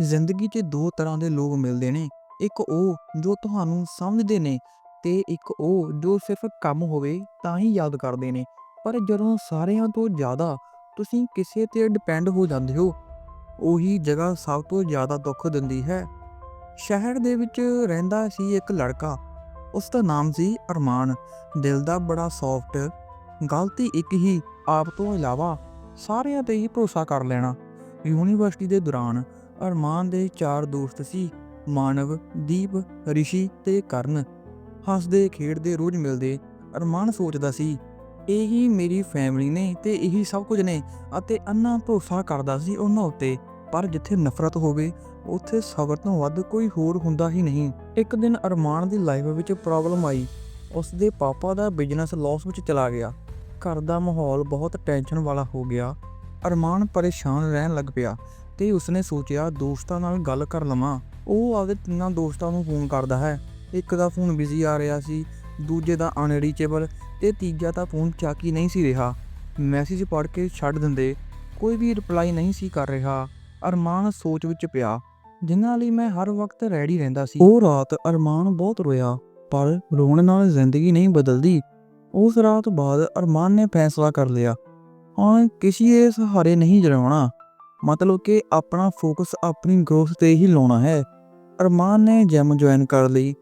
ਜ਼ਿੰਦਗੀ 'ਚ ਦੋ ਤਰ੍ਹਾਂ ਦੇ ਲੋਕ ਮਿਲਦੇ ਨੇ। ਇੱਕ ਉਹ ਜੋ ਤੁਹਾਨੂੰ ਸਮਝਦੇ ਨੇ ਤੇ ਇੱਕ ਉਹ ਜੋ ਸਿਰਫ ਕੰਮ ਹੋਵੇ ਤਾਂ ਹੀ ਯਾਦ ਕਰਦੇ ਨੇ। ਪਰ ਜਦੋਂ ਸਾਰਿਆਂ ਤੋਂ ਜ਼ਿਆਦਾ ਤੁਸੀਂ ਕਿਸੇ ਤੇ ਡਿਪੈਂਡ ਹੋ ਜਾਂਦੇ ਹੋ, ਉਹੀ ਜਗ੍ਹਾ ਸਭ ਤੋਂ ਜ਼ਿਆਦਾ ਦੁੱਖ ਦਿੰਦੀ ਹੈ। ਸ਼ਹਿਰ ਦੇ ਵਿੱਚ ਰਹਿੰਦਾ ਸੀ ਇੱਕ ਲੜਕਾ, ਉਸ ਦਾ ਨਾਮ ਸੀ ਅਰਮਾਨ। ਦਿਲ ਦਾ ਬੜਾ ਸੌਫਟ ਗਲਤੀ ਇੱਕ ਹੀ, ਆਪ ਤੋਂ ਇਲਾਵਾ ਸਾਰਿਆਂ ਤੇ ਹੀ ਭਰੋਸਾ ਕਰ ਲੈਣਾ। ਯੂਨੀਵਰਸਿਟੀ ਦੇ ਦੌਰਾਨ ਅਰਮਾਨ ਦੇ ਚਾਰ ਦੋਸਤ ਸੀ, ਮਾਨਵ, ਦੀਪ, ਰਿਸ਼ੀ ਤੇ ਕਰਨ। ਹੱਸਦੇ, ਖੇਡਦੇ, ਰੋਜ਼ ਮਿਲਦੇ, ਅਰਮਾਨ ਸੋਚਦਾ ਸੀ, ਇਹੀ ਮੇਰੀ ਫੈਮਿਲੀ ਨੇ ਤੇ ਇਹੀ ਸਭ ਕੁਝ ਨੇ ਅਤੇ ਅੰਨਾ ਭਰੋਸਾ ਕਰਦਾ ਸੀ ਉਹਨਾਂ ਉੱਤੇ। ਪਰ ਜਿੱਥੇ ਨਫ਼ਰਤ ਹੋਵੇ, ਉੱਥੇ ਸਬਰ ਤੋਂ ਵੱਧ ਕੋਈ ਹੋਰ ਹੁੰਦਾ ਹੀ ਨਹੀਂ। ਇੱਕ ਦਿਨ ਅਰਮਾਨ ਦੀ ਲਾਈਫ ਵਿੱਚ ਪ੍ਰੋਬਲਮ ਆਈ। ਉਸ ਦੇ ਪਾਪਾ ਦਾ ਬਿਜ਼ਨਸ ਲਾਸ ਵਿੱਚ ਚਲਾ ਗਿਆ। ਘਰ ਦਾ ਮਾਹੌਲ ਬਹੁਤ ਟੈਨਸ਼ਨ ਵਾਲਾ ਹੋ ਗਿਆ। ਅਰਮਾਨ ਪਰੇਸ਼ਾਨ ਰਹਿਣ ਲੱਗ ਪਿਆ। ਤੇ ਉਸਨੇ ਸੋਚਿਆ, ਦੋਸਤਾਂ ਨਾਲ ਗੱਲ ਕਰ ਲਵਾਂ। ਉਹ ਆਪਦੇ ਤਿੰਨਾਂ ਦੋਸਤਾਂ ਨੂੰ ਫੋਨ ਕਰਦਾ ਹੈ। ਇੱਕ ਦਾ ਫੋਨ ਬਿਜ਼ੀ ਆ ਰਿਹਾ ਸੀ, ਦੂਜੇ ਦਾ ਅਨਰੀਚੇਬਲ ਤੇ ਤੀਜਾ ਦਾ ਫੋਨ ਚਾਕੀ ਨਹੀਂ ਸੀ ਰਿਹਾ। ਮੈਸੇਜ ਪੜ੍ਹ ਕੇ ਛੱਡ ਦਿੰਦੇ, ਕੋਈ ਵੀ ਰਿਪਲਾਈ ਨਹੀਂ ਸੀ ਕਰ ਰਿਹਾ। ਅਰਮਾਨ ਸੋਚ ਵਿੱਚ ਪਿਆ, ਜਿਨ੍ਹਾਂ ਲਈ ਮੈਂ ਹਰ ਵਕਤ ਰੈਡੀ ਰਹਿੰਦਾ ਸੀ। ਉਹ ਰਾਤ ਅਰਮਾਨ ਬਹੁਤ ਰੋਇਆ, ਪਰ ਰੋਣ ਨਾਲ ਜ਼ਿੰਦਗੀ ਨਹੀਂ ਬਦਲਦੀ। ਉਸ ਰਾਤ ਬਾਅਦ ਅਰਮਾਨ ਨੇ ਫੈਸਲਾ ਕਰ ਲਿਆ, ਹਾਂ, ਕਿਸੇ ਦੇ ਸਹਾਰੇ ਨਹੀਂ ਜਰਾਉਣਾ ਮਤਲਬ ਕਿ ਆਪਣਾ ਫੋਕਸ ਆਪਣੀ ਗਰੋਥ ਤੇ ਹੀ ਲਾਉਣਾ ਹੈ। ਅਰਮਾਨ ਨੇ ਜਿਮ ਜੁਆਇਨ ਕਰ ਲਈ।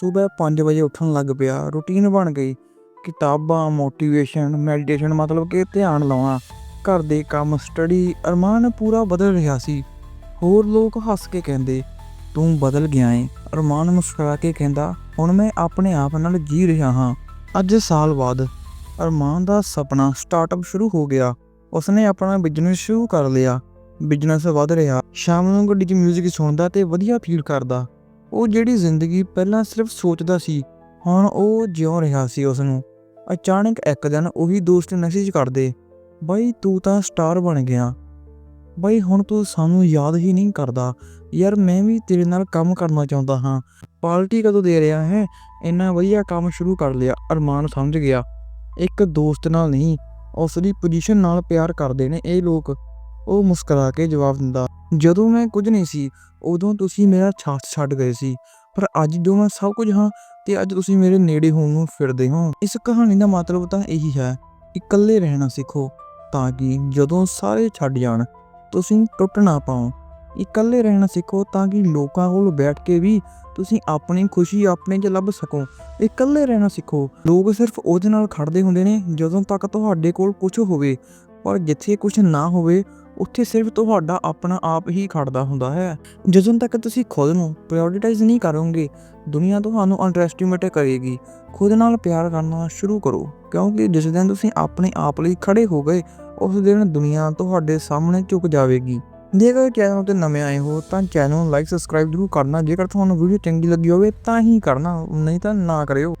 ਸਵੇਰ 5 ਵਜੇ ਉੱਠਣ ਲੱਗ ਪਿਆ। ਰੁਟੀਨ ਬਣ ਗਈ। ਕਿਤਾਬਾਂ ਮੋਟੀਵੇਸ਼ਨ ਮੈਡੀਟੇਸ਼ਨ ਮਤਲਬ ਕਿ ਧਿਆਨ ਲਾਉਣਾ। ਘਰ ਦੇ ਕੰਮ ਸਟੱਡੀ ਅਰਮਾਨ ਪੂਰਾ ਬਦਲ ਰਿਹਾ ਸੀ। ਹੋਰ ਲੋਕ ਹੱਸ ਕੇ ਕਹਿੰਦੇ, ਤੂੰ ਬਦਲ ਗਿਆ ਏ। ਅਰਮਾਨ ਮੁਸਕਰਾ ਕੇ ਕਹਿੰਦਾ, ਹੁਣ ਮੈਂ ਆਪਣੇ ਆਪ ਨਾਲ ਜੀ ਰਿਹਾ ਹਾਂ। ਅੱਜ ਸਾਲ ਬਾਅਦ ਅਰਮਾਨ ਦਾ ਸੁਪਨਾ ਸਟਾਰਟਅਪ ਸ਼ੁਰੂ ਹੋ ਗਿਆ। ਉਸਨੇ ਆਪਣਾ ਬਿਜ਼ਨਸ ਸ਼ੁਰੂ ਕਰ ਲਿਆ। ਬਿਜ਼ਨਸ ਵਧ ਰਿਹਾ, ਸ਼ਾਮ ਨੂੰ ਗੱਡੀ 'ਚ 뮤직 ਸੁਣਦਾ ਤੇ ਵਧੀਆ ਫੀਲ ਕਰਦਾ। ਉਹ ਜਿਹੜੀ ਜ਼ਿੰਦਗੀ ਪਹਿਲਾਂ ਸਿਰਫ ਸੋਚਦਾ ਸੀ, ਹੁਣ ਉਹ ਜਿਉ ਰਿਹਾ ਸੀ ਉਸ ਨੂੰ ਅਚਾਨਕ ਇੱਕ ਦਿਨ ਉਹੀ ਦੋਸਤ ਮੈਸੇਜ ਕਰਦੇ, ਬਾਈ, ਤੂੰ ਤਾਂ ਸਟਾਰ ਬਣ ਗਿਆ। ਬਾਈ, ਹੁਣ ਤੂੰ ਸਾਨੂੰ ਯਾਦ ਹੀ ਨਹੀਂ ਕਰਦਾ। ਯਾਰ, ਮੈਂ ਵੀ ਤੇਰੇ ਨਾਲ ਕੰਮ ਕਰਨਾ ਚਾਹੁੰਦਾ ਹਾਂ। ਪਾਰਟੀ ਕਦੋਂ ਦੇ ਰਿਹਾ ਹੈ? ਇੰਨਾ ਵਧੀਆ ਕੰਮ ਸ਼ੁਰੂ ਕਰ ਲਿਆ, ਅਰਮਾਨ ਸਮਝ ਗਿਆ। ਇੱਕ ਦੋਸਤ ਨਾਲ ਨਹੀਂ ਉਸ ਦੀ ਪੋਜੀਸ਼ਨ ਨਾਲ ਪਿਆਰ ਕਰਦੇ ਨੇ ਇਹ ਲੋਕ। ਉਹ ਮੁਸਕਰਾ ਕੇ ਜਵਾਬ ਦਿੰਦਾ, ਜਦੋਂ ਮੈਂ ਕੁਝ ਨਹੀਂ ਸੀ, ਉਦੋਂ ਤੁਸੀਂ ਮੇਰਾ ਸਾਥ ਛੱਡ ਗਏ ਸੀ। ਪਰ ਅੱਜ ਜੋ ਮੈਂ ਸਭ ਕੁਝ ਹਾਂ, ਤੇ ਅੱਜ ਤੁਸੀਂ ਮੇਰੇ ਨੇੜੇ ਹੋਣ ਨੂੰ ਫਿਰਦੇ ਹੋ। ਇਸ ਕਹਾਣੀ ਦਾ ਮਤਲਬ ਤਾਂ ਇਹੀ ਹੈ ਇਕੱਲੇ ਰਹਿਣਾ ਸਿੱਖੋ, ਤਾਂ ਕਿ ਜਦੋਂ ਸਾਰੇ ਛੱਡ ਜਾਣ, ਤੁਸੀਂ ਟੁੱਟ ਨਾ ਪਾਓ। ਇਕੱਲੇ ਰਹਿਣਾ ਸਿੱਖੋ, ਤਾਂ ਕਿ ਲੋਕਾਂ ਕੋਲ ਬੈਠ ਕੇ ਵੀ ਤੁਸੀਂ ਆਪਣੀ ਖੁਸ਼ੀ ਆਪਣੇ 'ਚ ਲੱਭ ਸਕੋ। ਇਕੱਲੇ ਰਹਿਣਾ ਸਿੱਖੋ। ਲੋਕ ਸਿਰਫ ਉਹਦੇ ਨਾਲ ਖੜਦੇ ਹੁੰਦੇ ਨੇ ਜਦੋਂ ਤੱਕ ਤੁਹਾਡੇ ਕੋਲ ਕੁਝ ਹੋਵੇ, ਪਰ ਜਿੱਥੇ ਕੁਝ ਨਾ ਹੋਵੇ ਉੱਥੇ ਸਿਰਫ ਤੁਹਾਡਾ ਆਪਣਾ ਆਪ ਹੀ ਖੜਦਾ ਹੁੰਦਾ ਹੈ। ਜਦੋਂ ਤੱਕ ਤੁਸੀਂ ਖੁਦ ਨੂੰ ਪ੍ਰਾਇੋਰਟਾਈਜ਼ ਨਹੀਂ ਕਰੋਗੇ, ਦੁਨੀਆ ਤੁਹਾਨੂੰ ਅੰਡਰਐਸਟੀਮੇਟ ਕਰੇਗੀ। ਖੁਦ ਨਾਲ ਪਿਆਰ ਕਰਨਾ ਸ਼ੁਰੂ ਕਰੋ, ਕਿਉਂਕਿ ਜਿਸ ਦਿਨ ਤੁਸੀਂ ਆਪਣੇ ਆਪ ਲਈ ਖੜੇ ਹੋ ਗਏ, ਉਸ ਦਿਨ ਦੁਨੀਆ ਤੁਹਾਡੇ ਸਾਹਮਣੇ ਝੁਕ ਜਾਵੇਗੀ। ਜੇਕਰ ਚੈਨਲ ਤੇ ਨਵੇਂ ਆਏ ਹੋ, ਤਾਂ ਚੈਨਲ ਨੂੰ ਲਾਈਕ ਸਬਸਕ੍ਰਾਈਬ ਜ਼ਰੂਰ ਕਰਨਾ। ਜੇਕਰ ਤੁਹਾਨੂੰ ਵੀਡੀਓ ਚੰਗੀ ਲੱਗੀ ਹੋਵੇ, ਤਾਂ ਹੀ ਕਰਨਾ, ਨਹੀਂ ਤਾਂ ਨਾ ਕਰਿਓ।